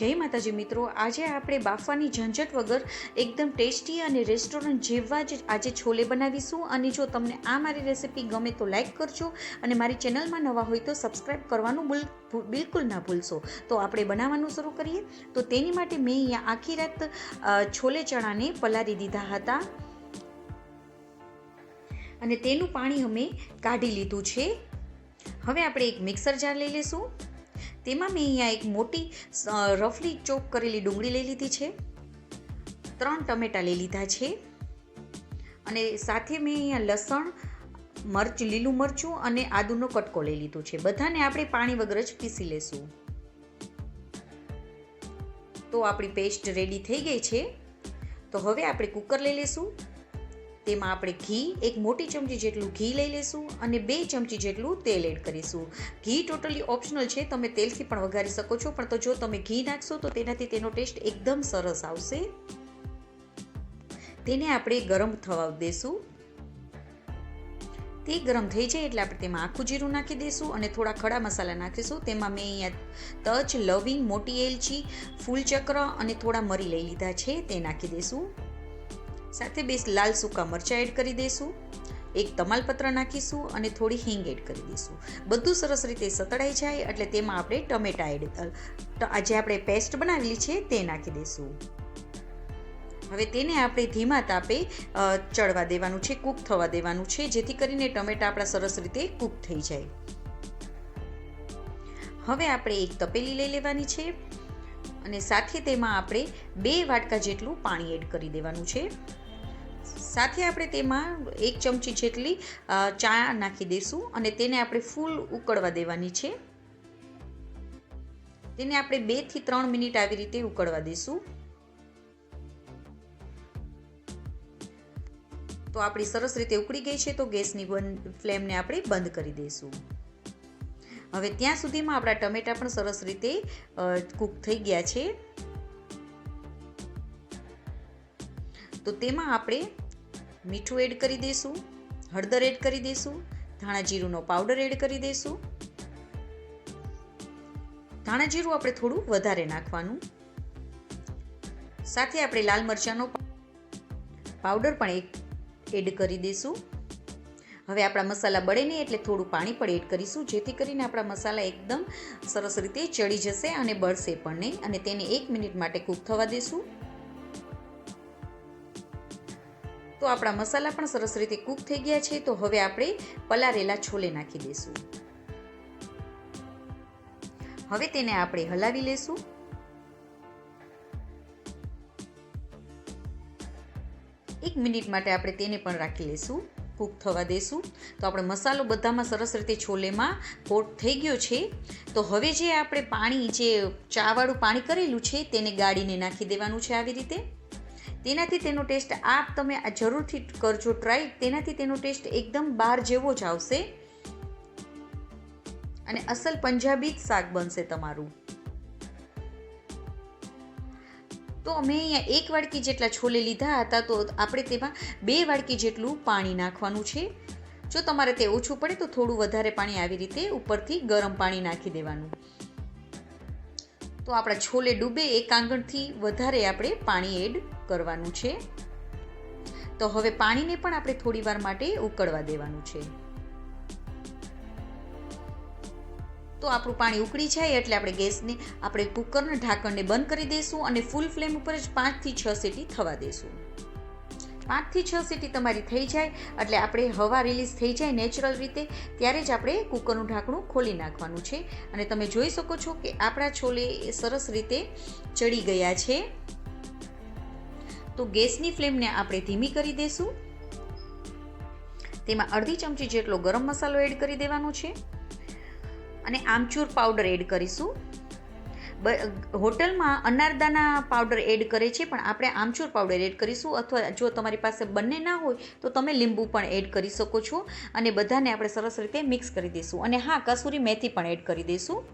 જય માતાજી મિત્રો. આજે આપણે બાફવાની ઝંઝટ વગર એકદમ ટેસ્ટી અને રેસ્ટોરન્ટ જેવા જ આજે છોલે બનાવીશું. અને જો તમને આ મારી રેસિપી ગમે તો લાઇક કરજો અને મારી ચેનલમાં નવા હોય તો સબસ્ક્રાઈબ કરવાનું બિલ બિલકુલ ના ભૂલશો. તો આપણે બનાવવાનું શરૂ કરીએ. તો તેની માટે મેં અહીંયા આખી રાત છોલે ચણાને પલારી દીધા હતા. અને તેનું પાણી અમે કાઢી લીધું છે. હવે આપણે એક મિક્સર જાર લઈ લઈશું. તેમાં મેં અહીંયા એક મોટી રફલી ચોપ કરેલી ડુંગળી લઈ લીધી છે. ત્રણ ટમેટાં લઈ લીધા છે. અને સાથે મેં અહીંયા લસણ, મરચ, લીલું મરચું અને આદુનો કટકો લઈ લીધો છે. બધાને આપણે પાણી વગર જ પીસી લેશું. તો આપણી પેસ્ટ રેડી થઈ ગઈ છે. તો હવે આપણે કુકર લઈ લેશું. તેમાં આપણે ઘી, એક મોટી ચમચી જેટલું ઘી લઈ લેશું અને બે ચમચી જેટલું તેલ એડ કરીશું. ઘી ટોટલી ઓપ્શનલ છે, તમે તેલથી પણ વઘારી શકો છો, પણ તો જો તમે ઘી નાખશો તો તેનાથી તેનો ટેસ્ટ એકદમ સરસ આવશે. તેને આપણે ગરમ થવા દેશું. તે ગરમ થઈ જાય એટલે આપણે તેમાં આખું જીરું નાખી દઈશું અને થોડા ખડા મસાલા નાખીશું. તેમાં મેં અહીંયા તજ, લવિંગ, મોટી એલચી, ફૂલચક્ર અને થોડા મરી લઈ લીધા છે, તે નાખી દઈશું સાથે બે લાલ સૂકા મરચાં એડ કરી દઈશું એક તમાલપત્ર નાખીશું અને થોડી હિંગ એડ કરી દઈશું બધું સરસ રીતે સતળાઈ જાય એટલે તેમાં આપણે ટમેટા એડ આજે આપણે પેસ્ટ બનાવેલી છે તે નાખી દઈશું હવે તેને આપણે ધીમા તાપે ચડવા દેવાનું છે, કૂક થવા દેવાનું છે, જેથી કરીને ટમેટા આપણા સરસ રીતે કૂક થઈ જાય. હવે આપણે એક તપેલી લઈ લેવાની છે. અને સાથે તેમાં આપણે બે વાટકા જેટલું પાણી એડ કરી દેવાનું છે. સાથે આપણે તેમાં એક ચમચી જેટલી ચા નાખી દઈશું અને તેને આપણે ફૂલ ઉકળવા દેવાની છે. તેને આપણે બેથી ત્રણ મિનિટ આવી રીતે ઉકળવા દઈશું તો આપણી સરસ રીતે ઉકળી ગઈ છે તો ગેસની બંધ ફ્લેમને આપણે બંધ કરી દઈશું હવે ત્યાં સુધીમાં આપણા ટમેટા પણ સરસ રીતે કૂક થઈ ગયા છે. તો તેમાં આપણે મીઠું એડ કરી દઈશું, હળદર એડ કરી દઈશું, ધાણા જીરુંનો પાવડર એડ કરી દઈશું. ધાણા જીરું આપણે થોડું વધારે નાખવાનું. સાથે આપણે લાલ મરચાંનો પાવડર પણ એક એડ કરી દઈશું. હવે આપણા મસાલા બળે નહીં એટલે થોડું પાણી પણ એડ કરીશું, જેથી કરીને આપણા મસાલા એકદમ સરસ રીતે ચડી જશે અને બળશે પણ નહીં. અને તેને એક મિનિટ માટે કૂક થવા દેશું. તો આપણા મસાલા પણ સરસ રીતે કૂક થઈ ગયા છે. તો હવે આપણે પલારેલા છોલે નાખી દઈશું હવે તેને આપણે હલાવી લેશું. એક મિનિટ માટે આપણે તેને પણ રાખી લઈશું કૂક થવા દેશું. તો આપણે મસાલો બધામાં સરસ રીતે છોલેમાં કોટ થઈ ગયો છે. તો હવે જે આપણે પાણી, જે ચાવાળું પાણી કરેલું છે, તેને ગાળીને નાખી દેવાનું છે આવી રીતે. તેનાથી તેનો ટેસ્ટ આપ તમે આ જરૂરથી કરજો ટ્રાય. તેનાથી તેનો ટેસ્ટ એકદમ બહાર જેવો જ આવશે. અને અસલ પંજાબી જ શાક બનશે તમારું. તો અમે અહીંયા એક વાડકી જેટલા છોલે લીધા હતા, તો આપણે તેમાં બે વાડકી જેટલું પાણી નાખવાનું છે. જો તમારે તે ઓછું પડે તો થોડું વધારે પાણી આવી રીતે ઉપરથી ગરમ પાણી નાખી દેવાનું. તો આપણા છોલે ડૂબે, એક આંગણથી વધારે આપણે પાણી એડ કરવાનું છે. તો હવે પાણીને પણ આપણે થોડી વાર માટે ઉકળવા દેવાનું છે. તો આપણું પાણી ઉકળી જાય એટલે આપણે ગેસને, આપણે કુકરના, ઢાંકણને બંધ કરી દઈશું અને ફૂલ ફ્લેમ ઉપર જ પાંચથી છ સીટી થવા દઈશું. પાંચથી છ સીટી તમારી થઈ જાય એટલે આપણે હવા રિલીઝ થઈ જાય નેચરલ રીતે, ત્યારે જ આપણે કુકરનું ઢાંકણું ખોલી નાખવાનું છે. અને તમે જોઈ શકો છો કે આપણા છોલે સરસ રીતે ચડી ગયા છે. તો ગેસની ફ્લેમને આપણે ધીમી કરી દઈશું. તેમાં અડધી ચમચી જેટલો ગરમ મસાલો એડ કરી દેવાનો છે. અને આમચૂર પાવડર એડ કરીશું. હોટલમાં અનારદાના પાવડર એડ કરે છે, પણ આપણે આમચૂર પાવડર એડ કરીશું, અથવા જો તમારી પાસે બંને ના હોય, તો તમે લીંબુ પણ એડ કરી શકો છો. અને બધાને આપણે સરસ રીતે મિક્સ કરી દઈશું. અને હા, કસૂરી મેથી પણ એડ કરી દઈશું.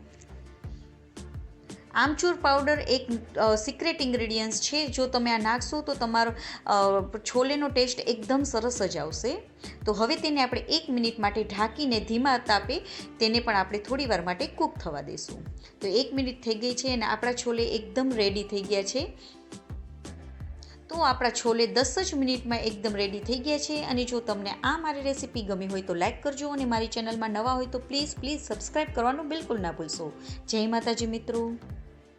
આમચૂર પાવડર એક સિક્રેટ ઇન્ગ્રેડિયન્ટ્સ છે. જો તમે આ નાખશો તો તમારો છોલેનો ટેસ્ટ એકદમ સરસ જ આવશે. તો હવે તેને આપણે એક મિનિટ માટે ઢાંકીને ધીમા તાપે તેને પણ આપણે થોડી વાર માટે કૂક થવા દઈશું તો એક મિનિટ થઈ ગઈ છે અને આપણા છોલે એકદમ રેડી થઈ ગયા છે. તો આપણા છોલે દસ જ મિનિટમાં એકદમ રેડી થઈ ગયા છે. અને જો તમને આ મારી રેસીપી ગમી હોય તો લાઇક કરજો અને મારી ચેનલમાં નવા હોય તો પ્લીઝ પ્લીઝ સબસ્ક્રાઈબ કરવાનું બિલકુલ ના ભૂલશો. જય માતાજી મિત્રો.